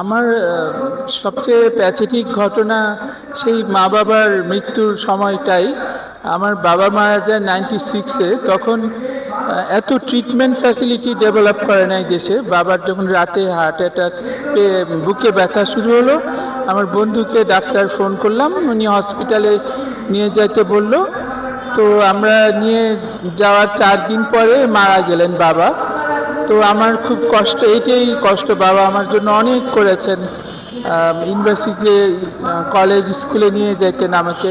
আমার সবচেয়ে প্যাথেটিক ঘটনা সেই মা বাবার মৃত্যুর সময়টাই। আমার বাবা মারা যায় নাইনটি সিক্সে তখন এত ট্রিটমেন্ট ফ্যাসিলিটি ডেভেলপ করে নাই দেশে। বাবার যখন রাতে হার্ট অ্যাটাক পেয়ে বুকে ব্যথা শুরু হলো, আমার বন্ধুকে ডাক্তার ফোন করলাম, উনি হসপিটালে নিয়ে যাইতে বলল। তো আমরা নিয়ে যাওয়ার চার দিন পরে মারা গেলেন বাবা। তো আমার খুব কষ্ট, এইটাই কষ্ট বাবা আমার জন্য অনেক করেছেন। ইউনিভার্সিটিতে কলেজ স্কুলে নিয়ে যেতেন আমাকে।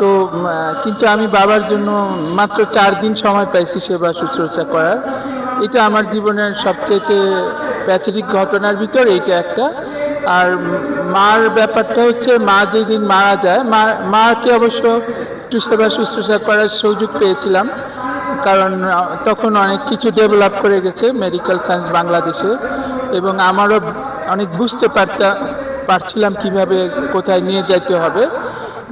তো কিন্তু আমি বাবার জন্য মাত্র চার দিন সময় পাইছি সেবা শুশ্রূষা করার। এটা আমার জীবনের সবচেয়ে প্যাথেটিক ঘটনার ভিতর এইটা একটা। আর মার ব্যাপারটা হচ্ছে, মা যেদিন মারা যায়, মা, মাকে অবশ্য একটু সেবা শুশ্রূষা করার সুযোগ পেয়েছিলাম। কারণ তখন অনেক কিছু ডেভেলপ করে গেছে মেডিকেল সায়েন্স বাংলাদেশে এবং আমারও অনেক বুঝতে পারতা, পারছিলাম কীভাবে কোথায় নিয়ে যাইতে হবে।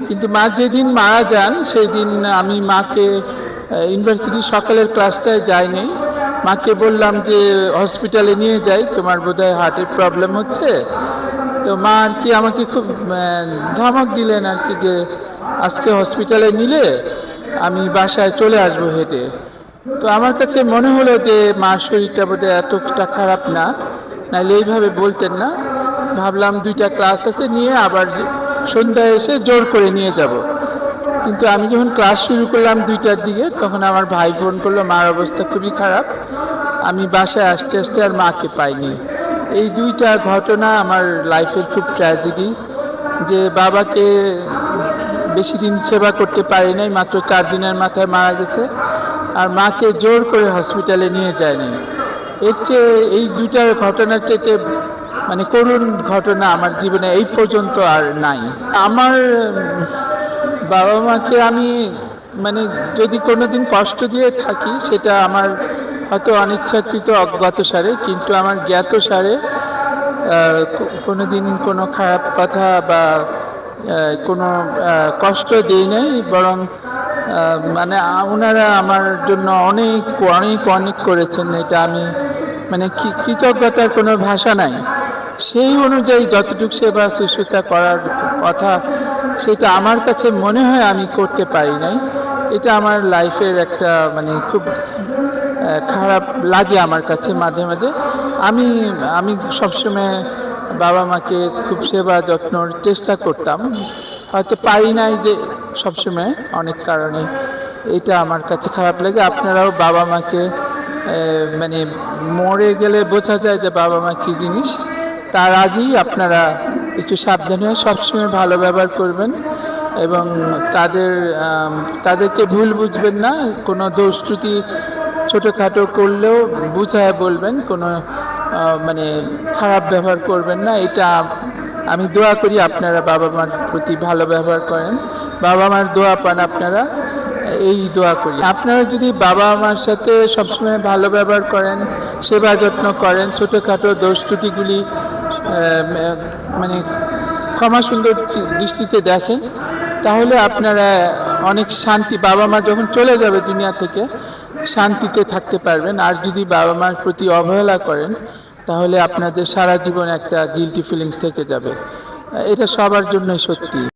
কিন্তু মা যেদিন মারা যান সেই দিন আমি মাকে ইউনিভার্সিটির সকালের ক্লাসটায় যাইনি। মাকে বললাম যে হসপিটালে নিয়ে যাই, তোমার বোধহয় হার্টের প্রবলেম হচ্ছে। তো মা আর কি আমাকে খুব ধমক দিলেন আর কি যে, আজকে হসপিটালে নিলে আমি বাসায় চলে আসব হেঁটে। তো আমার কাছে মনে হলো যে মার শরীরটা বোধহয় এতটা খারাপ না নাহলে এইভাবে বলতেন না। ভাবলাম দুইটা ক্লাস আছে নিয়ে আবার সন্ধ্যায় এসে জোর করে নিয়ে যাব। কিন্তু আমি যখন ক্লাস শুরু করলাম দুইটার দিকে, তখন আমার ভাই ফোন করল, মার অবস্থা খুবই খারাপ। আমি বাসায় আসতে আসতে আর মাকে পাইনি। এই দুইটা ঘটনা আমার লাইফের খুব ট্র্যাজেডি যে বাবাকে বেশি দিন সেবা করতে পারি নাই, মাত্র চার দিনের মাথায় মারা গেছে আর মাকে জোর করে হসপিটালে নিয়ে যায়নি। এর চেয়ে এই দুইটার ঘটনার চেয়ে মানে করুণ ঘটনা আমার জীবনে এই পর্যন্ত আর নাই। আমার বাবা মাকে আমি মানে যদি কোনো দিন কষ্ট দিয়ে থাকি, সেটা আমার হয়তো অনিচ্ছাকৃত অজ্ঞাত সারে, কিন্তু আমার জ্ঞাত সারে কোনো দিন কোনো খারাপ কথা বা কোনো কষ্ট দিই নাই, বরং মানে ওনারা আমার জন্য অনেক অনেক অনেক করেছেন, এটা আমি মানে কৃতজ্ঞতার কোনো ভাষা নাই। সেই অনুযায়ী যতটুকু সেবা শুশ্রূষা করার কথা, সেটা আমার কাছে মনে হয় আমি করতে পারি নাই। এটা আমার লাইফের একটা মানে খুব খারাপ লাগে আমার কাছে মাঝে মাঝে। আমি আমি সবসময় বাবা মাকে খুব সেবা যত্নর চেষ্টা করতাম। হয়তো পারি নাই যে সবসময়, অনেক কারণে এটা আমার কাছে খারাপ লাগে। আপনারাও বাবা মাকে মানে মরে গেলে বোঝা যায় যে বাবা মা কী জিনিস। তার আগেই আপনারা একটু সাবধান সবসময় ভালো ব্যবহার করবেন এবং তাদের তাদেরকে ভুল বুঝবেন না। কোনো দোষ ছোটোখাটো করলেও বুঝায় বলবেন। কোনো মানে খারাপ ব্যবহার করবেন না। এটা আমি দোয়া করি আপনারা বাবা মার প্রতি ভালো ব্যবহার করেন। বাবা মার দোয়া পান আপনারা, এই দোয়া করি। আপনারা যদি বাবা মার সাথে সবসময় ভালো ব্যবহার করেন, সেবা যত্ন করেন, ছোটোখাটো দোষ ত্রুটিগুলি মানে ক্ষমা সুন্দর দৃষ্টিতে দেখেন, তাহলে আপনারা অনেক শান্তি, বাবা মা যখন চলে যাবে দুনিয়া থেকে শান্তিতে থাকতে পারবেন। আর যদি বাবা মার প্রতি অবহেলা করেন, তাহলে আপনাদের সারা জীবন একটা গিলটি ফিলিংস থেকে যাবে। এটা সবার জন্যই সত্যি।